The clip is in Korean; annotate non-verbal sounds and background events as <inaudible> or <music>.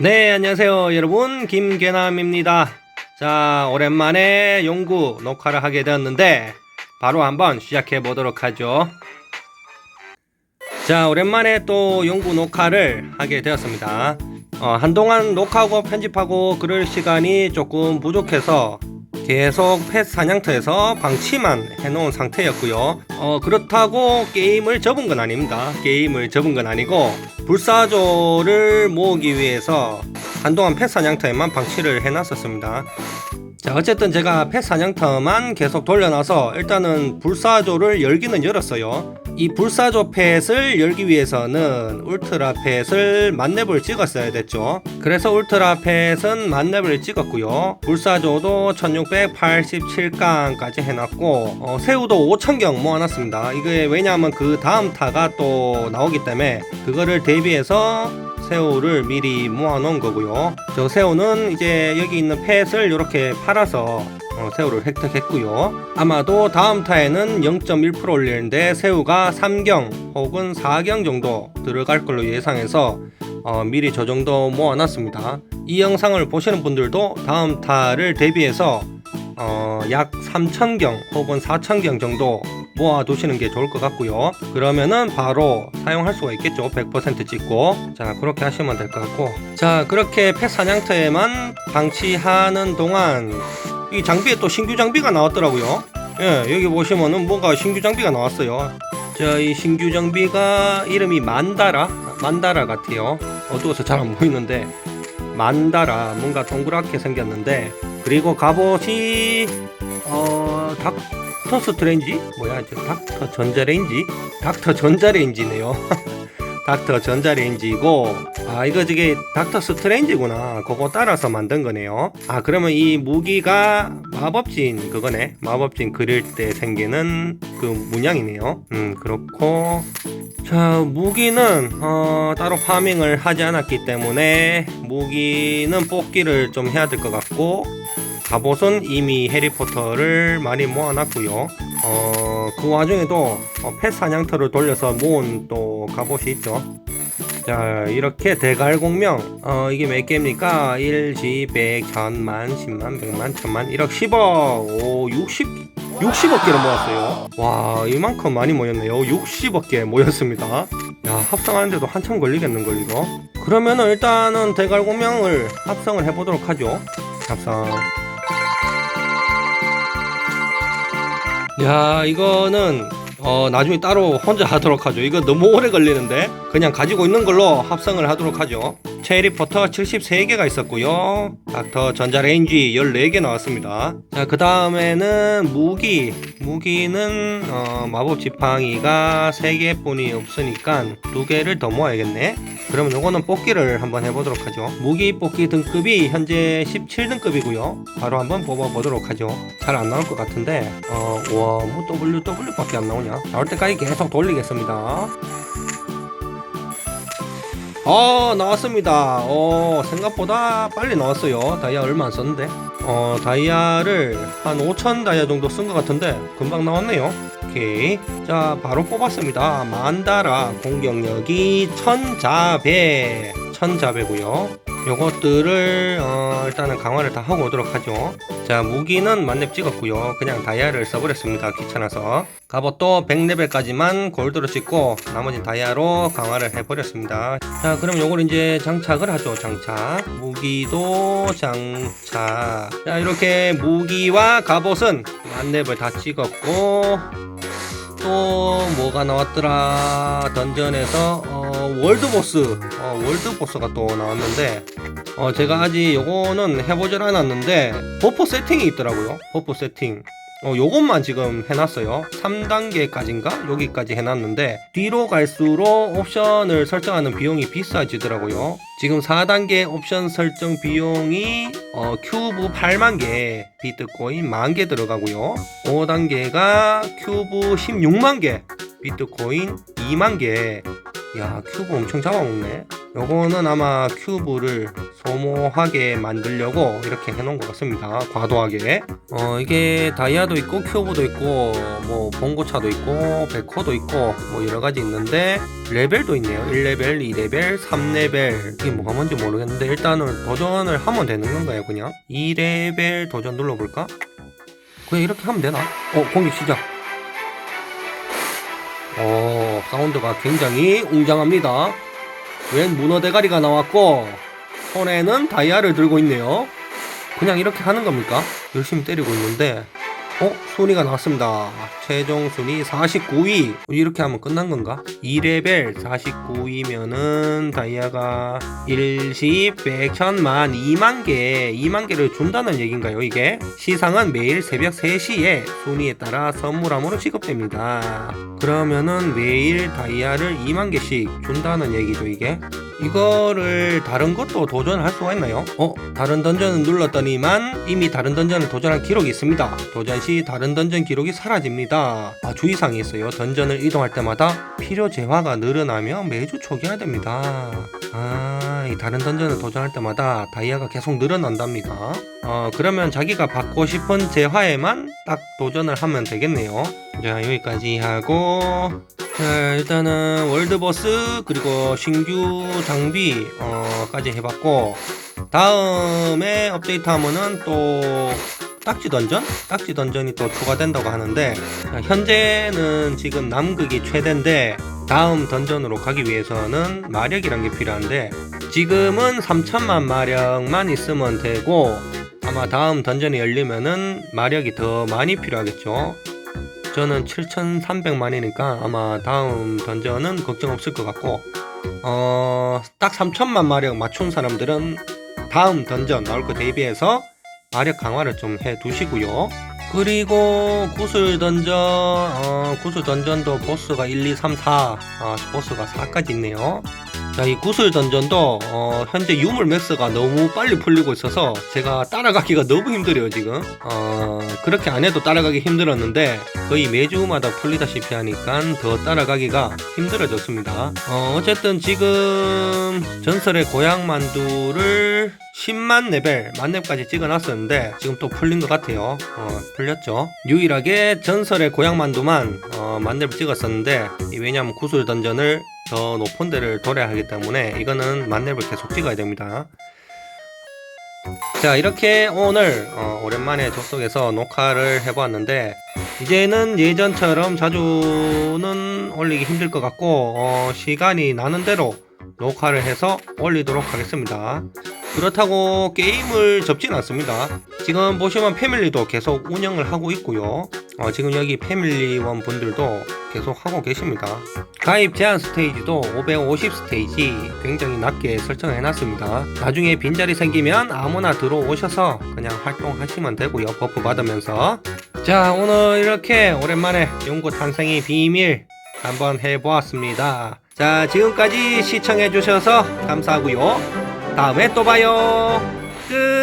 네, 안녕하세요, 여러분. 김계남입니다. 자, 오랜만에 연구 녹화를 하게 되었는데, 바로 한번 시작해 보도록 하죠. 자, 오랜만에 또 연구 녹화를 하게 되었습니다. 어, 한동안 녹화하고 편집하고 그럴 시간이 조금 부족해서 계속 펫 사냥터에서 방치만 해놓은 상태였고요. 어, 그렇다고 게임을 접은 건 아닙니다. 게임을 접은 건 아니고 불사조를 모으기 위해서 한동안 펫 사냥터에만 방치를 해놨었습니다. 자, 어쨌든 제가 펫 사냥터만 계속 돌려놔서 일단은 불사조를 열기는 열었어요. 이 불사조 펫을 열기 위해서는 울트라 펫을 만렙을 찍었어야 됐죠. 그래서 울트라 펫은 만렙을 찍었고요. 불사조도 1687강까지 해놨고 어, 새우도 5000경 모아놨습니다. 이게 왜냐하면 그 다음 타가 또 나오기 때문에 그거를 대비해서 새우를 미리 모아놓은 거고요. 저 새우는 이제 여기 있는 펫을 이렇게 팔아서 어, 새우를 획득했고요. 아마도 다음 타에는 0.1% 올리는데 새우가 3경 혹은 4경 정도 들어갈 걸로 예상해서 어, 미리 저 정도 모아놨습니다. 이 영상을 보시는 분들도 다음 타를 대비해서 어, 약 3,000경 혹은 4,000경 정도 모아두시는 게 좋을 것 같고요. 그러면은 바로 사용할 수가 있겠죠. 100% 찍고. 자, 그렇게 하시면 될 것 같고. 자, 그렇게 펫 사냥터에만 방치하는 동안 이 장비에 또 신규 장비가 나왔더라고요. 예, 여기 보시면은 뭔가 신규 장비가 나왔어요. 자, 이 신규 장비가 이름이 만다라? 만다라 같아요. 어두워서 잘 안 보이는데. 만다라. 뭔가 동그랗게 생겼는데. 그리고 갑옷이, 어, 닥터 스트레인지? 뭐야, 저 닥터 전자레인지? 닥터 전자레인지네요. <laughs> 닥터 전자레인지고, 아, 이거 저게 닥터 스트레인지구나. 그거 따라서 만든 거네요. 아, 그러면 이 무기가 마법진 그거네. 마법진 그릴 때 생기는 그 문양이네요. 음, 그렇고. 자, 무기는, 어, 따로 파밍을 하지 않았기 때문에, 무기는 뽑기를 좀 해야 될 것 같고, 갑옷은 이미 해리포터를 많이 모아놨고요. 어, 그 와중에도 어, 펫 사냥터를 돌려서 모은 또 갑옷이 있죠. 자, 이렇게 대갈공명, 어, 이게 몇 개입니까? 1, 10, 100, 1000만, 10만, 100만, 1000만, 1억, 10억, 오, 60, 60억 개를 모았어요. 와, 이만큼 많이 모였네요. 60억 개 모였습니다. 야, 합성하는데도 한참 걸리겠는걸, 이거? 그러면은 일단은 대갈공명을 합성을 해보도록 하죠. 합성. 야 이거는 어 나중에 따로 혼자 하도록 하죠. 이거 너무 오래 걸리는데 그냥 가지고 있는 걸로 합성을 하도록 하죠 체리포터 73개가 있었고요. 닥터 전자레인지 14개 나왔습니다. 자 그 다음에는 무기. 무기는 어, 마법 지팡이가 3개 뿐이 없으니까 2개를 더 모아야겠네. 그러면 요거는 뽑기를 한번 해보도록 하죠. 무기 뽑기 등급이 현재 17등급이고요. 바로 한번 뽑아보도록 하죠. 잘 안 나올 것 같은데 어 와뭐 WW밖에 안 나오냐? 나올 때까지 계속 돌리겠습니다 어 나왔습니다. 어 생각보다 빨리 나왔어요. 다이아 얼마 안 썼는데. 어 다이아를 한 5천 다이아 정도 쓴 것 같은데 금방 나왔네요. 오케이. 자 바로 뽑았습니다. 만다라 공격력이 천자배. 천자배고요 요것들을 어, 일단은 강화를 다 하고 오도록 하죠. 자 무기는 만렙 찍었고요. 그냥 다이아를 써버렸습니다 귀찮아서. 갑옷도 100레벨까지만 골드로 찍고 나머지 다이아로 강화를 해버렸습니다. 자 그럼 요걸 이제 장착을 하죠 장착. 무기도 장착. 자 이렇게 무기와 갑옷은 만렙을 다 찍었고 또 뭐가 나왔더라? 던전에서 어, 월드보스. 어, 월드보스가 또 나왔는데 어, 제가 아직 요거는 해보질 않았는데 버프 세팅이 있더라고요. 버프 세팅. 어, 요것만 지금 해놨어요. 3단계까지인가? 여기까지 해놨는데 뒤로 갈수록 옵션을 설정하는 비용이 비싸지더라고요. 지금 4단계 옵션 설정 비용이 어, 큐브 8만개 비트코인 만개 들어가고요. 5단계가 큐브 16만개 비트코인 2만개 야 큐브 엄청 잡아먹네 요거는 아마 큐브를 소모하게 만들려고 이렇게 해놓은 것 같습니다. 과도하게. 어, 이게 다이아도 있고 큐브도 있고 뭐 봉고차도 있고 백호도 있고 뭐 여러 가지 있는데 레벨도 있네요. 1레벨, 2레벨, 3레벨. 이게 뭐가 뭔지 모르겠는데 일단은 도전을 하면 되는 건가요, 그냥? 2레벨 도전 눌러볼까? 그냥 이렇게 하면 되나? 어, 공격 시작. 어, 사운드가 굉장히 웅장합니다. 웬 문어 대가리가 나왔고, 손에는 다이아를 들고 있네요. 그냥 이렇게 하는 겁니까? 열심히 때리고 있는데, 어? 순위가 나왔습니다. 최종 순위 49위. 이렇게 하면 끝난 건가? 2레벨 49위면은 다이아가 일십, 백, 천만, 2만 개, 2만 개를 준다는 얘기인가요, 이게? 시상은 매일 새벽 3시에 순위에 따라 선물함으로 지급됩니다. 그러면은 매일 다이아를 2만 개씩 준다는 얘기죠, 이게? 이거를 다른 것도 도전할 수가 있나요? 어? 다른 던전을 눌렀더니만 이미 다른 던전을 도전한 기록이 있습니다. 도전 시 다른 던전 기록이 사라집니다. 아, 주의사항이 있어요. 던전을 이동할 때마다 필요 재화가 늘어나며 매주 초기화 됩니다. 아, 이 다른 던전을 도전할 때마다 다이아가 계속 늘어난답니다. 어, 그러면 자기가 받고 싶은 재화에만 딱 도전을 하면 되겠네요. 자, 여기까지 하고 자 일단은 월드버스 그리고 신규 장비 어, 까지 해봤고 다음에 업데이트 하면은 또 딱지 던전? 딱지 던전이 또 추가된다고 하는데 자, 현재는 지금 남극이 최대인데 다음 던전으로 가기 위해서는 마력이란 게 필요한데 지금은 3천만 마력만 있으면 되고 아마 다음 던전이 열리면은 마력이 더 많이 필요하겠죠 저는 7,300만이니까 아마 다음 던전은 걱정 없을 것 같고 어, 딱 3천만 마력 맞춘 사람들은 다음 던전 나올 거 대비해서 마력 강화를 좀 해 두시고요. 그리고 구슬 던전, 어, 구슬 던전도 보스가 1, 2, 3, 4, 아, 보스가 4까지 있네요. 자, 이 구슬 던전도 어, 현재 유물 맥스가 너무 빨리 풀리고 있어서 제가 따라가기가 너무 힘들어요 지금. 어, 그렇게 안 해도 따라가기 힘들었는데 거의 매주마다 풀리다시피 하니까 더 따라가기가 힘들어졌습니다. 어, 어쨌든 지금 전설의 고향 만두를 10만 레벨 만렙까지 찍어놨었는데 지금 또 풀린 것 같아요. 어, 풀렸죠. 유일하게 전설의 고향 만두만 어, 만렙을 찍었었는데 이 왜냐하면 구슬 던전을 더 높은 데를 돌아야 하기 때문에 이거는 만렙을 계속 찍어야 됩니다. 자 이렇게 오늘 어, 오랜만에 접속해서 녹화를 해보았는데 이제는 예전처럼 자주는 올리기 힘들 것 같고 어, 시간이 나는 대로 녹화를 해서 올리도록 하겠습니다. 그렇다고 게임을 접진 않습니다. 지금 보시면 패밀리도 계속 운영을 하고 있고요. 어, 지금 여기 패밀리원 분들도 계속 하고 계십니다. 가입 제한 스테이지도 550 스테이지 굉장히 낮게 설정해 놨습니다. 나중에 빈자리 생기면 아무나 들어오셔서 그냥 활동하시면 되고요. 버프 받으면서. 자, 오늘 이렇게 오랜만에 연구 탄생의 비밀 한번 해보았습니다. 자, 지금까지 시청해 주셔서 감사하고요. 다음에 또 봐요. 끝.